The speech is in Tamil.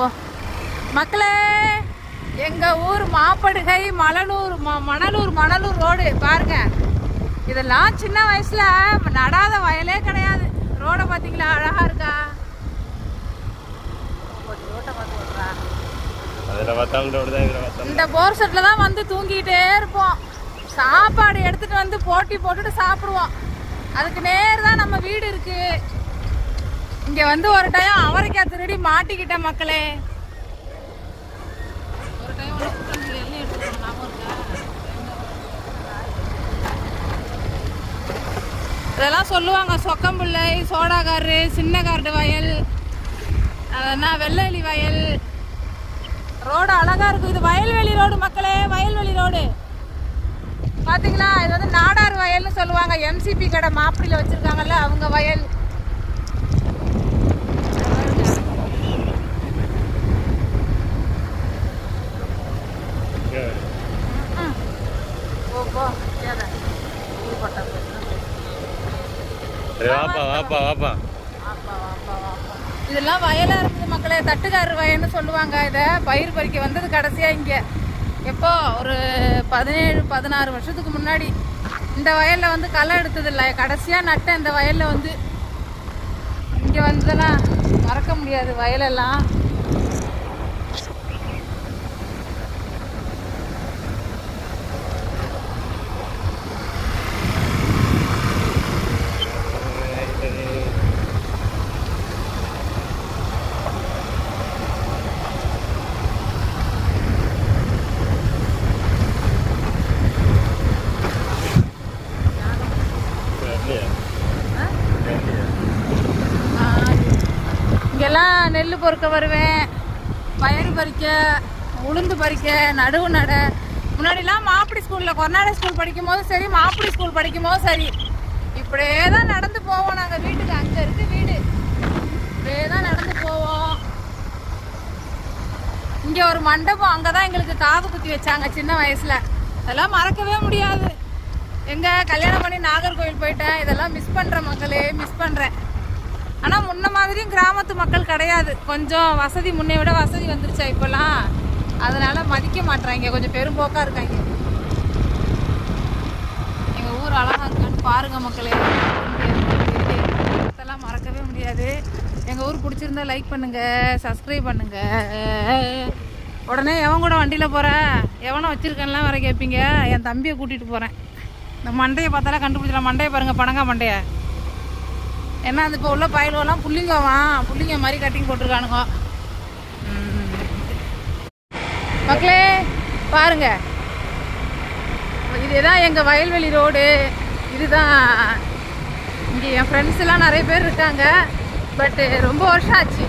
போ. மக்களே எங்க ஊர் மாப்படுகை மணலூர் ம- மணலூர் மணலூர் ரோடு பாருங்க. இதெல்லாம் சின்ன வயசுல நடாத வயலே கிடையாது. ரோட பாத்தீங்களா அழகா இருக்கா? இந்த போர் செட்டில் தான் வந்து தூங்கிக்கிட்டே இருப்போம். சாப்பாடு எடுத்துட்டு வந்து போட்டி போட்டுட்டு சாப்பிடுவோம். அதுக்கு நேர் தான் நம்ம வீடு இருக்கு. இங்க வந்து ஒரு டைம் அவரைக்காய் திருடி மாட்டிக்கிட்டேன் மக்களே. ஒரு டைம் இதெல்லாம் சொல்லுவாங்க சொக்கம்பிள்ளை சோடாகாரு சின்ன கார்டு வயல் அதென்ன வெள்ளலி வயல். ரோடு அழகா இருக்கும். இது வயல்வெளி ரோடு மக்களே வயல்வெளி ரோடு. பாத்தீங்களா? இது வந்து நாடார் வயல்னு சொல்லுவாங்க. எம்சிபி கடை மாப்பிடியில் வச்சிருக்காங்கல்ல அவங்க வயல். வாப்பா வாப்பா வாப்பா. இதெல்லாம் வயலா இருக்குது மக்களே தட்டுக்காரர் வயல்னு சொல்லுவாங்க இதை. பயிர் பறிக்க வந்தது கடைசியா இங்க. எப்போ? ஒரு பதினேழு பதினாறு வருஷத்துக்கு முன்னாடி. இந்த வயல்ல வந்து களை எடுத்தது இல்லை கடைசியா நட்டேன் இந்த வயல்ல வந்து. இங்க வந்ததெல்லாம் மறக்க முடியாது வயலெல்லாம். இங்கெல்லாம் நெல் பொறுக்க வருவேன். பயிர் பறிக்க உளுந்து பறிக்க நடுவு நட. முன்னாடிலாம் மாப்பிடி ஸ்கூலில் கொர்நாடக ஸ்கூல் படிக்கும் போதும் சரி மாப்பிடி ஸ்கூல் படிக்கும் போதும் சரி. இப்படியே தான் நடந்து போவோம் நாங்கள் வீட்டுக்கு. அங்கே இருக்கு வீடு. இப்படியே தான் நடந்து போவோம். இங்கே ஒரு மண்டபம் அங்கே தான் எங்களுக்கு காது குத்தி வச்சாங்க சின்ன வயசில். அதெல்லாம் மறக்கவே முடியாது. எங்கே கல்யாணம் பண்ணி நாகர்கோவில் போயிட்டேன். இதெல்லாம் மிஸ் பண்ணுறேன் மக்களே மிஸ் பண்ணுறேன் ஆனால் முன்ன மாதிரியும் கிராமத்து மக்கள் கிடையாது. கொஞ்சம் வசதி முன்னே விட வசதி வந்துருச்சா இப்போல்லாம்? அதனால் மதிக்க மாட்றாங்க. கொஞ்சம் பெரும்போக்காக இருக்காங்க. எங்கள் ஊர் அழகாக இருக்கான்னு பாருங்கள் மக்களே. இதெல்லாம் மறக்கவே முடியாது. எங்கள் ஊர் பிடிச்சிருந்தா லைக் பண்ணுங்கள் சப்ஸ்கிரைப் பண்ணுங்கள் உடனே எவன் கூட வண்டியில் போகிறேன் எவனை வச்சுருக்கேன்லாம் வர கேட்பீங்க என் தம்பியை கூட்டிகிட்டு போகிறேன் இந்த மண்டையை பார்த்தாலே கண்டுபிடிச்சலாம் மண்டையை பாருங்கள் பணங்கா மண்டைய. ஏன்னா அது இப்போ உள்ள பயலுவெல்லாம் புள்ளிங்கவான் புள்ளிங்க மாதிரி கட்டிங் போட்டிருக்கானுங்க. மக்களே பாருங்க. இதுதான் எங்கள் வயல்வெளி ரோடு. இதுதான். இங்கே என் ஃப்ரெண்ட்ஸ் எல்லாம் நிறைய பேர் இருக்காங்க. பட்டு ரொம்ப வருஷம் ஆச்சு.